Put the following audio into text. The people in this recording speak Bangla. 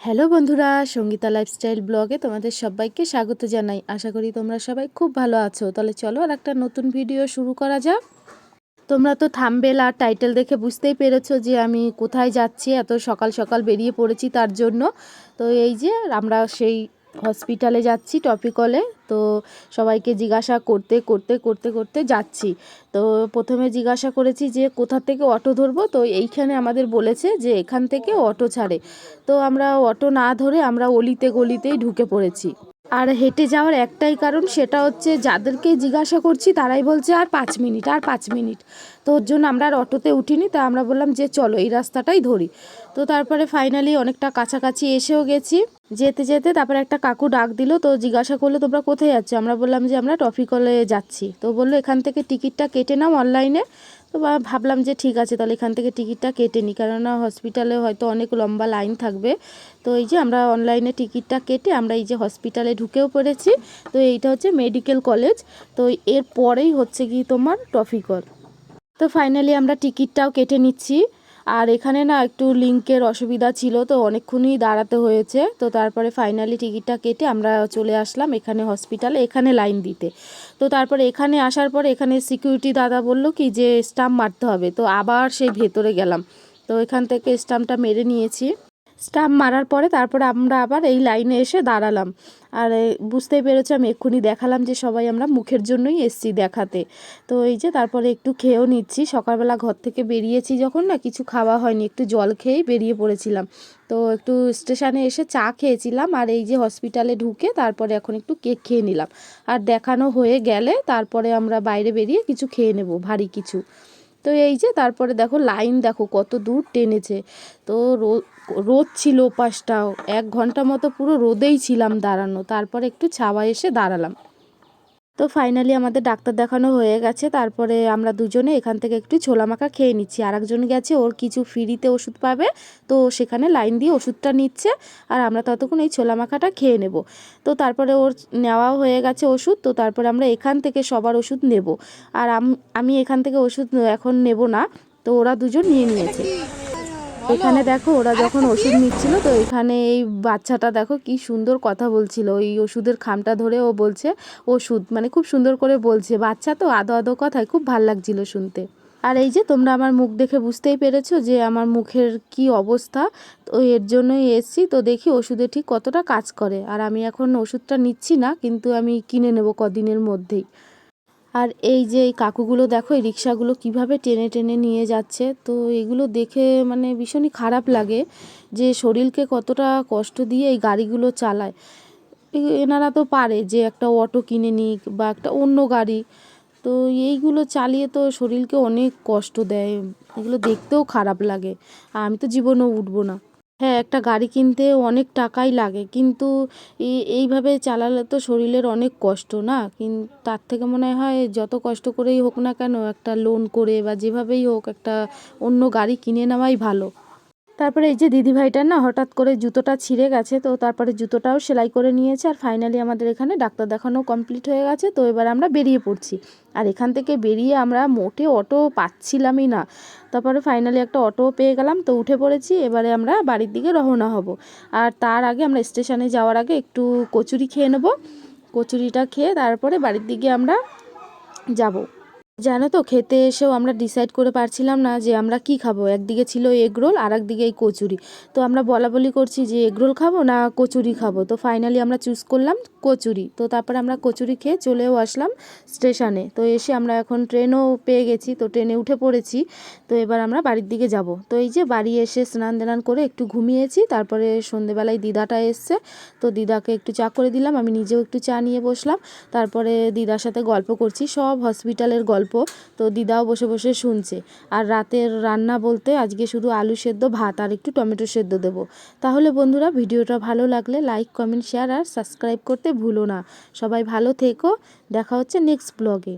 হ্যালো বন্ধুরা, সঙ্গীতা লাইফস্টাইল ব্লগে তোমাদের সবাইকে স্বাগত জানাই। আশা করি তোমরা সবাই খুব ভালো আছো। তাহলে চলো আর একটা নতুন ভিডিও শুরু করা যাক। তোমরা তো থামবেল আর টাইটেল দেখে বুঝতেই পেরেছ যে আমি কোথায় যাচ্ছি, এত সকাল সকাল বেরিয়ে পড়েছি তার জন্য। তো এই যে আমরা সেই হসপিটালে যাচ্ছি টপিকলে তো সবাইকে জিজ্ঞাসা করতে করতে করতে করতে যাচ্ছি। তো প্রথমে জিজ্ঞাসা করেছি যে, কোথা থেকে অটো ধরবো? তো এইখানে আমাদের বলেছে যে, এখান থেকে অটো ছাড়ে। তো আমরা অটো না ধরে আমরা অলিতে গলিতেই ঢুকে পড়েছি। আর হেঁটে যাওয়ার একটাই কারণ সেটা হচ্ছে, যাদেরকে জিজ্ঞাসা করছি তারাই বলছে, আর পাঁচ মিনিট, আর পাঁচ মিনিট। তো ওর জন্য আমরা আর অটোতে উঠিনি। তা আমরা বললাম যে, চলো, এই রাস্তাটাই ধরি। তো তারপরে ফাইনালি অনেকটা কাছাকাছি এসেও গেছি। যেতে যেতে তারপরে একটা কাকু ডাক দিল, তো জিজ্ঞাসা করল, তোমরা কোথায় যাচ্ছ আমরা বললাম যে, আমরা টফিকলে যাচ্ছি। তো বলল, এখান থেকে টিকিটটা কেটে নাও অনলাইনে তো ভাবলাম যে, ঠিক আছে, তাহলে এখান থেকে টিকিটটা কেটে নিই কেননা হসপিটালে হয়তো অনেক লম্বা লাইন থাকবে। তো এই যে, আমরা অনলাইনে টিকিটটা কেটে আমরা এই যে হসপিটালে ঢুকেও পড়েছি। তো এইটা হচ্ছে মেডিকেল কলেজ তো এর পরেই হচ্ছে কি তোমার টফিকল তো ফাইনালি আমরা টিকিটটাও কেটে নিচ্ছি। আর এখানে না একটু লিঙ্কের অসুবিধা ছিল, তো অনেকক্ষণই দাঁড়াতে হয়েছে। তো তারপরে ফাইনালি টিকিটটা কেটে আমরা চলে আসলাম এখানে হসপিটালে এখানে লাইন দিতে। তো তারপরে এখানে আসার পরে এখানে সিকিউরিটি দাদা বলল কি যে স্টাম্প মারতে হবে। তো আবার সেই ভেতরে গেলাম। তো এখান থেকে স্টাম্পটা মেরে নিয়েছি। স্টাম্প মারার পরে তারপরে আমরা আবার এই লাইনে এসে দাঁড়ালাম। আর বুঝতেই পেরেছি, আমি এক্ষুনি দেখালাম যে সবাই আমরা মুখের জন্যই এসছি দেখাতে। তো এই যে তারপরে একটু খেয়েও নিচ্ছি। সকালবেলা ঘর থেকে বেরিয়েছি যখন, না কিছু খাওয়া হয়নি, একটু জল খেয়েই বেরিয়ে পড়েছিলাম। তো একটু স্টেশনে এসে চা খেয়েছিলাম আর এই যে হসপিটালে ঢুকে তারপরে এখন একটু কেক খেয়ে নিলাম। আর দেখানো হয়ে গেলে তারপরে আমরা বাইরে বেরিয়ে কিছু খেয়ে নেব, ভারী কিছু। তো এই যে তারপরে দেখো লাইন দেখো কত দূর টেনেছে। তো রোদ ছিল পাশটাও এক ঘণ্টা মতো পুরো রোদেই ছিলাম দাঁড়ানো। তারপর একটু ছাওয়া এসে দাঁড়ালাম। তো ফাইনালি আমাদের ডাক্তার দেখানো হয়ে গেছে, তারপরে আমরা দুজনে এখান থেকে একটু ছোলা মাখা খেয়ে নিচ্ছি। আর একজন গেছে, ওর কিছু ফ্রিতে ওষুধ পাবে, তো সেখানে লাইন দিয়ে ওষুধটা নিচ্ছে, আর আমরা ততক্ষণ এই ছোলা মাখাটা খেয়ে নেব। তো তারপরে ওর নেওয়াও হয়ে গেছে ওষুধ, তো তারপরে আমরা এখান থেকে সবার ওষুধ নেব। আর আমি এখান থেকে ওষুধ এখন নেব না, তো ওরা দুজন নিয়ে নিয়েছে। এখানে দেখো ওরা যখন ওষুধ নিচ্ছিল তো এখানে এই বাচ্চাটা দেখো কি সুন্দর কথা বলছিল। ওই ওষুধের খামটা ধরে ও বলছে ওষুধ মানে খুব সুন্দর করে বলছে। বাচ্চা তো আদো আদো কথায় খুব ভালো লাগছিল শুনতে। আর এই যে তোমরা আমার মুখ দেখে বুঝতেই পেরেছ যে আমার মুখের কি অবস্থা তো এর জন্যই এসছি। তো দেখি ওষুধে ঠিক কতটা কাজ করে। আর আমি এখন ওষুধটা নিচ্ছি না কিন্তু আমি কিনে নেব কদিনের মধ্যেই। আর এই যে এই কাকুগুলো দেখো, এই রিক্সাগুলো কীভাবে টেনে টেনে নিয়ে যাচ্ছে, তো এগুলো দেখে মানে ভীষণই খারাপ লাগে যে শরীরকে কতটা কষ্ট দিয়ে এই গাড়িগুলো চালায়। এনারা তো পারে যে একটা অটো কিনে নিক বা একটা অন্য গাড়ি, তো এইগুলো চালিয়ে তো শরীরকে অনেক কষ্ট দেয়, এগুলো দেখতেও খারাপ লাগে। আমি তো জীবনেও উঠবো না। হ্যাঁ একটা গাড়ি কিনতে অনেক টাকাই লাগে। কিন্তু এই এইভাবে চালালে তো শরীরের অনেক কষ্ট না? কিন, তার থেকে মনে হয় যত কষ্ট করেই হোক না কেন একটা লোন করে বা যেভাবেই হোক একটা অন্য গাড়ি কিনে নেওয়াই ভালো। তারপরে এই যে দিদিভাইটার না হঠাৎ করে জুতোটা ছিঁড়ে গেছে, তো তারপরে জুতোটাও সেলাই করে নিয়েছে আর ফাইনালি আমাদের এখানে ডাক্তার দেখানো কমপ্লিট হয়ে গেছে, তো এবার আমরা বেরিয়ে পড়ছি। আর এখান থেকে বেরিয়ে আমরা মোটে অটো পাচ্ছিলামই না। তারপরে ফাইনালি একটা অটো পেয়ে গেলাম, তো উঠে পড়েছি, এবারে আমরা বাড়ির দিকে রওনা হব। আর তার আগে আমরা স্টেশনে যাওয়ার আগে একটু কচুরি খেয়ে নেব। কচুরিটা খেয়ে তারপরে বাড়ির দিকে আমরা যাব। জানো তো, খেতে এসেও আমরা ডিসাইড করে পারছিলাম না যে আমরা কি খাব। একদিকে ছিল এগ রোল আর একদিকে এই কচুরি। তো আমরা বলা বলি করছি যে এগ রোল খাব না কচুরি খাব। তো ফাইনালি আমরা চুজ করলাম কচুরি। তো তারপরে আমরা কচুরি খেয়ে চলেও আসলাম স্টেশনে তো এসে আমরা এখন ট্রেনও পেয়ে গেছি। তো ট্রেনে উঠে পড়েছি। তো এবার আমরা বাড়ির দিকে যাব। তো এই যে বাড়ি এসে স্নান দান করে একটু ঘুমিয়েছি। তারপরে সন্ধেবেলায় দিদাটা এসছে। তো দিদাকে একটু চা করে দিলাম। আমি নিজেও একটু চা নিয়ে বসলাম। তারপরে দিদার সাথে গল্প করছি। সব হসপিটালের গল্প তো দিদাও বসে বসে শুনছে। আর রাতের রান্না বলতে আজকে শুধু আলু সেদ্ধ ভাত আর একটু টমেটো সেদ্ধ দেব। তাহলে বন্ধুরা ভিডিওটা ভালো লাগলে লাইক কমেন্ট শেয়ার আর সাবস্ক্রাইব করতে ভুলো না। সবাই ভালো থেকো। দেখা হচ্ছে নেক্সট ব্লগে